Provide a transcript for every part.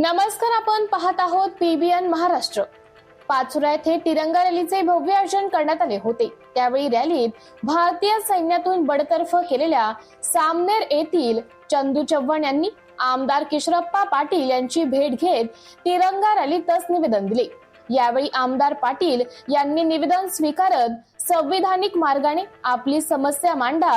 नमस्कार आपण पाहत आहोत पीबीएन महाराष्ट्र. पाचुरा येथे तिरंगा रॅलीचे भव्य आयोजन करण्यात आले होते. त्यावेळी रॅलीत भारतीय सैन्यातून बडतर्फ केलेल्या सामनेर येथील चंदू चव्हाण यांनी आमदार किशोरप्पा पाटील यांची भेट घेत तिरंगा रॅलीतच निवेदन दिले. यावेळी आमदार पाटील यांनी निवेदन स्वीकारत संविधानिक मार्गाने आपली समस्या मांडा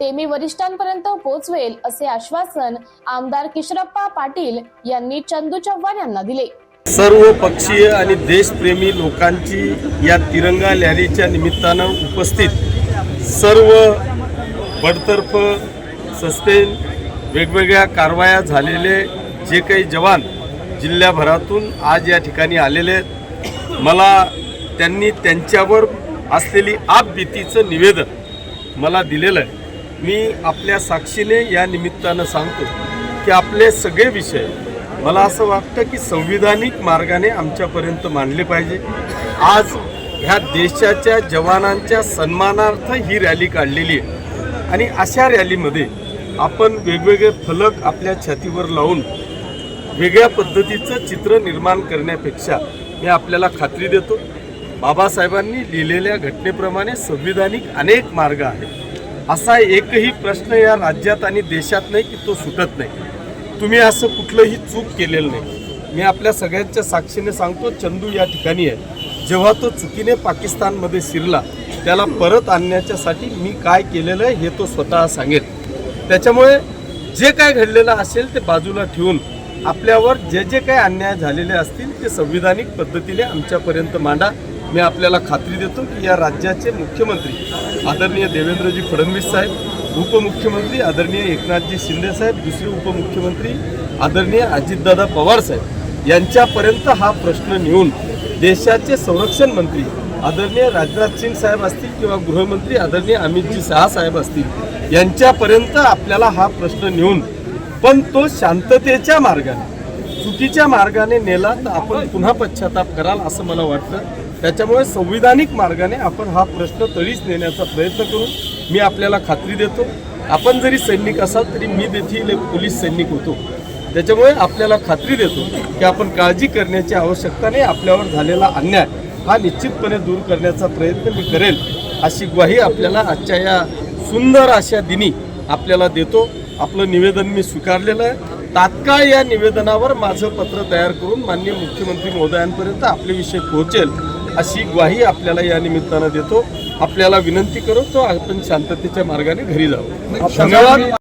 ते मी वरिष्ठांपर्यंत पोहोचवेल असे आश्वासन आमदार किशरप्पा पाटील यांनी चंदू चव्हाण यांना दिले. सर्व पक्षीय आणि देशप्रेमी लोकांची या तिरंगा लॅरीच्या निमित्तानं उपस्थित सर्व बडतर्फ सस्पेन वेगवेगळ्या कारवाया झालेले जे काही जवान जिल्ह्याभरातून आज या ठिकाणी आलेले आहेत. मला त्यांनी त्यांच्यावर असलेली आपबीतीचं निवेदन मला दिलेलं आहे. मी आपल्या साक्षीने या निमित्तानं सांगतो की आपले सगळे विषय मला असं वाटतं की संविधानिक मार्गाने आमच्यापर्यंत मांडले पाहिजे. आज ह्या देशाच्या जवानांच्या सन्मानार्थ ही रॅली काढलेली आहे. आणि अशा रॅलीमध्ये आपण वेगवेगळे फलक आपल्या छातीवर लावून वेगळ्या पद्धतीचं चित्र निर्माण करण्यापेक्षा मी आपल्याला खात्री देतो. बाबासाहेबांनी लिहिलेल्या घटनेप्रमाणे संविधानिक अनेक मार्ग आहेत. असा एकही प्रश्न या राज्यात आणि देशात नाही की तो सुटत नाही. तुम्ही असं कुठलंही चूक केलेलं नाही. मी आपल्या सगळ्यांच्या साक्षीने सांगतो चंदू या ठिकाणी आहे. जेव्हा तो चुकीने पाकिस्तानमध्ये शिरला त्याला परत आणण्याच्यासाठी मी काय केलेलं आहे हे तो स्वतः सांगेल. त्याच्यामुळे जे काय घडलेलं असेल ते बाजूला ठेवून आपल्यावर जे जे काय अन्याय झालेले असतील ते संविधानिक पद्धतीने आमच्यापर्यंत मांडा. मी आपल्याला खात्री देतो की या राज्याचे मुख्यमंत्री आदरणीय देवेंद्रजी फडणवीस साहेब उपमुख्यमंत्री आदरणीय एकनाथजी शिंदे साहेब दुसरे उपमुख्यमंत्री आदरणीय अजितदादा पवार साहेब यांच्यापर्यंत हा प्रश्न नेऊन देशाचे संरक्षण मंत्री आदरणीय राजनाथ सिंग साहेब असतील किंवा गृहमंत्री आदरणीय अमितजी शहा साहेब असतील यांच्यापर्यंत आपल्याला हा प्रश्न नेऊन पण तो शांततेच्या मार्गाने चुकीच्या मार्गाने नेला तर आपण पुन्हा पश्चाताप कराल असं मला वाटतं. त्याच्यामुळे संविधानिक मार्गाने आपण हा प्रश्न तरीच नेण्याचा प्रयत्न करू. मी आपल्याला खात्री देतो. आपण जरी सैनिक असाल तरी मी देखील एक पोलीस सैनिक होतो. त्याच्यामुळे आपल्याला खात्री देतो की आपण काळजी करण्याची आवश्यकता नाही आपल्यावर झालेला अन्याय हा निश्चितपणे दूर करण्याचा प्रयत्न मी करेल अशी ग्वाही आपल्याला आजच्या या सुंदर अशा दिनी आपल्याला देतो. आपलं निवेदन मी स्वीकारलेलं आहे. तात्काळ या निवेदनावर माझं पत्र तयार करून माननीय मुख्यमंत्री महोदयांपर्यंत आपले विषय पोहोचेल. अशी ग्वाही आपल्याला या निमित्तानं देतो. आपल्याला विनंती करतो आपण शांततेच्या मार्गाने घरी जाऊ धन्यवाद.